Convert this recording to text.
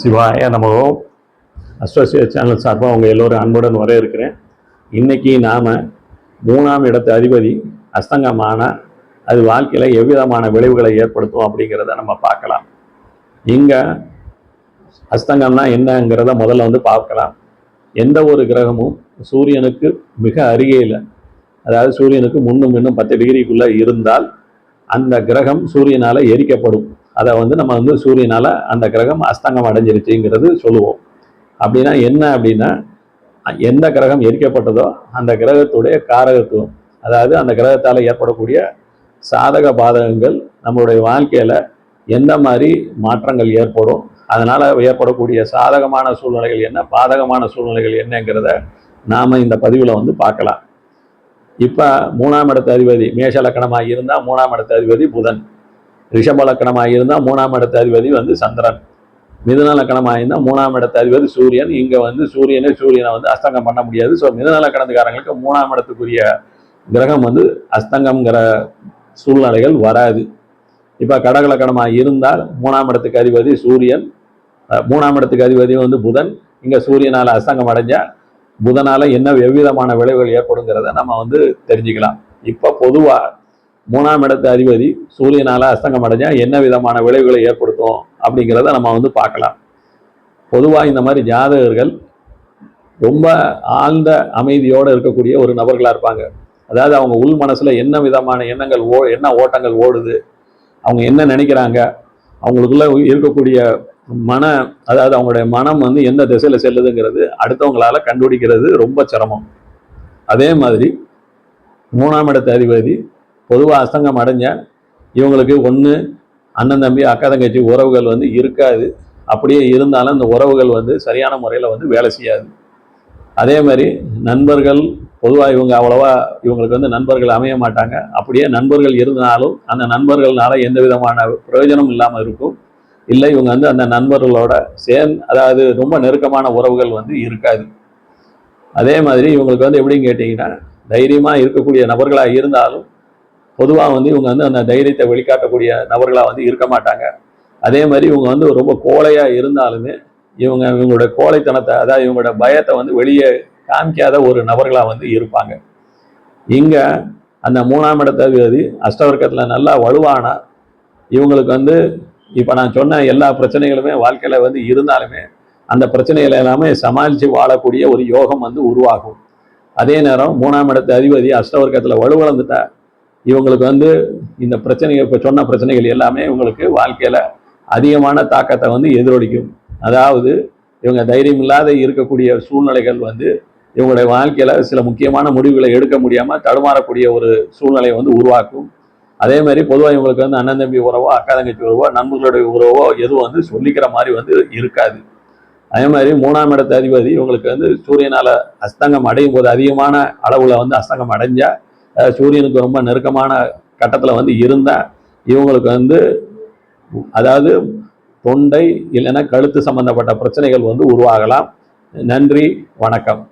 சிவாய நமோ. அஸ்வசிய சேனல் சார்பாக உங்கள் எல்லோரும் அன்புடன் வர இருக்கிறேன் இன்னைக்கு நாம் மூணாம் இடத்து அதிபதி அஸ்தங்கமான அது வாழ்க்கையில் எவ்விதமான விளைவுகளை ஏற்படுத்தும் அப்படிங்கிறத நம்ம பார்க்கலாம். இங்கே அஸ்தங்கம்னா என்னங்கிறத முதல்ல வந்து பார்க்கலாம். எந்த ஒரு கிரகமும் சூரியனுக்கு மிக அருகேயில் அதாவது சூரியனுக்கு முன்னும் இன்னும் பத்து டிகிரிக்குள்ளே இருந்தால் அந்த கிரகம் சூரியனால் எரிக்கப்படும். அதை வந்து நம்ம வந்து சூரியனால் அந்த கிரகம் அஸ்தங்கம் அடைஞ்சிருச்சுங்கிறது சொல்லுவோம். அப்படின்னா என்ன அப்படின்னா எந்த கிரகம் எரிக்கப்பட்டதோ அந்த கிரகத்துடைய காரகத்துவம். அதாவது அந்த கிரகத்தால் ஏற்படக்கூடிய சாதக பாதகங்கள் நம்மளுடைய வாழ்க்கையில் எந்த மாதிரி மாற்றங்கள் ஏற்படும் அதனால் ஏற்படக்கூடிய சாதகமான சூழ்நிலைகள் என்ன பாதகமான சூழ்நிலைகள் என்னங்கிறத நாம் இந்த பதிவில் வந்து பார்க்கலாம். இப்போ மூணாம் இடத்து அதிபதி மேஷ லக்கணமாக இருந்தால் மூணாம் இடத்து அதிபதி புதன். ரிஷப லக்கணமாக இருந்தால் மூணாம் இடத்து அதிபதி வந்து சந்திரன். மிதுன லக்கணமாக இருந்தால் மூணாம் இடத்து அதிபதி சூரியன். இங்கே வந்து சூரியனே சூரியனை வந்து அஸ்தங்கம் பண்ண முடியாது. ஸோ மிதுன லக்கணத்துக்காரங்களுக்கு மூணாம் இடத்துக்குரிய கிரகம் வந்து அஸ்தங்கம்ங்கிற சூழ்நிலைகள் வராது. இப்போ கடகலக்கணமாக இருந்தால் மூணாம் இடத்துக்கு அதிபதி சூரியன் மூணாம் இடத்துக்கு அதிபதி வந்து புதன். இங்கே சூரியனால் அஸ்தங்கம் அடைஞ்சால் புதனால் என்ன எவ்விதமான விளைவுகள் ஏற்படுங்கிறத நம்ம வந்து தெரிஞ்சுக்கலாம். இப்போ பொதுவாக மூணாம் இடத்து அதிபதி சூரியனால் அஸ்தங்கம் அடைஞ்சால் என்ன விதமான விளைவுகளை ஏற்படுத்தும் அப்படிங்கிறத நம்ம வந்து பார்க்கலாம். பொதுவாக இந்த மாதிரி ஜாதகர்கள் ரொம்ப ஆழ்ந்த அமைதியோடு இருக்கக்கூடிய ஒரு நபர்களாக இருப்பாங்க. அதாவது அவங்க உள் மனசில் என்ன விதமான எண்ணங்கள் ஓ என்ன ஓட்டங்கள் ஓடுது அவங்க என்ன நினைக்கிறாங்க அவங்களுக்குள்ள இருக்கக்கூடிய மன அதாவது அவங்களுடைய மனம் வந்து எந்த திசையில் செல்லுதுங்கிறது அடுத்தவங்களால் கண்டுபிடிக்கிறது ரொம்ப சிரமம். அதே மாதிரி மூணாம் இடத்து அதிபதி பொதுவாக அஸ்தங்கம் அடைஞ்ச இவங்களுக்கு ஒன்று அண்ணன் தம்பி அக்கா தங்கச்சி உறவுகள் வந்து இருக்காது. அப்படியே இருந்தாலும் இந்த உறவுகள் வந்து சரியான முறையில் வந்து வேலை செய்யாது. அதே மாதிரி நண்பர்கள் பொதுவாக இவங்க அவ்வளோவா இவங்களுக்கு வந்து நண்பர்கள் அமைய மாட்டாங்க. அப்படியே நண்பர்கள் இருந்தாலும் அந்த நண்பர்கள்னால எந்த விதமான பிரயோஜனம் இல்லாமல் இருக்கும். இல்லை இவங்க வந்து அந்த நண்பர்களோட சேர்ந்து அதாவது ரொம்ப நெருக்கமான உறவுகள் வந்து இருக்காது. அதே மாதிரி இவங்களுக்கு வந்து எப்படின்னு கேட்டிங்கன்னா தைரியமாக இருக்கக்கூடிய நபர்களாக இருந்தாலும் பொதுவாக வந்து இவங்க வந்து அந்த தைரியத்தை வெளிக்காட்டக்கூடிய நபர்களாக வந்து இருக்க மாட்டாங்க. அதே மாதிரி இவங்க வந்து ரொம்ப கோழையாக இருந்தாலுமே இவங்க இவங்களோட கோழைத்தனத்தை அதாவது இவங்களோட பயத்தை வந்து வெளியே காமிக்காத ஒரு நபர்களாக வந்து இருப்பாங்க. இங்கே அந்த மூணாம் இடத்த அதிபதி அஷ்டவர்க்கத்தில் நல்லா வலுவானா இவங்களுக்கு வந்து இப்போ நான் சொன்ன எல்லா பிரச்சனைகளுமே வாழ்க்கையில் வந்து இருந்தாலுமே அந்த பிரச்சனைகளை எல்லாமே சமாளித்து வாழக்கூடிய ஒரு யோகம் வந்து உருவாகும். அதே நேரம் மூணாம் இடத்து அதிபதி அஷ்டவர்க்கத்தில் வலுவிழந்துட்டா இவங்களுக்கு வந்து இந்த பிரச்சனைகள் இப்போ சொன்ன பிரச்சனைகள் எல்லாமே இவங்களுக்கு வாழ்க்கையில் அதிகமான தாக்கத்தை வந்து எதிரொலிக்கும். அதாவது இவங்க தைரியம் இல்லாத இருக்கக்கூடிய சூழ்நிலைகள் வந்து இவங்களுடைய வாழ்க்கையில் சில முக்கியமான முடிவுகளை எடுக்க முடியாமல் தடுமாறக்கூடிய ஒரு சூழ்நிலையை வந்து உருவாக்கும். அதே மாதிரி பொதுவாக இவங்களுக்கு வந்து அண்ணன் தம்பி உறவோ அக்கா தங்கச்சி உறவோ நண்பர்களுடைய உறவோ எதுவும் வந்து சொல்லிக்கிற மாதிரி வந்து இருக்காது. அதே மாதிரி மூணாம் இடத்த அதிபதி இவங்களுக்கு வந்து சூரியனால் அஸ்தங்கம் அடையும் போது அதிகமான அளவில் வந்து அஸ்தங்கம் அடைஞ்சால் சூரியனுக்கு ரொம்ப நெருக்கமான கட்டத்தில் வந்து இருந்தால் இவங்களுக்கு வந்து அதாவது தொண்டை இல்லைன்னா கழுத்து சம்பந்தப்பட்ட பிரச்சனைகள் வந்து உருவாகலாம். நன்றி வணக்கம்.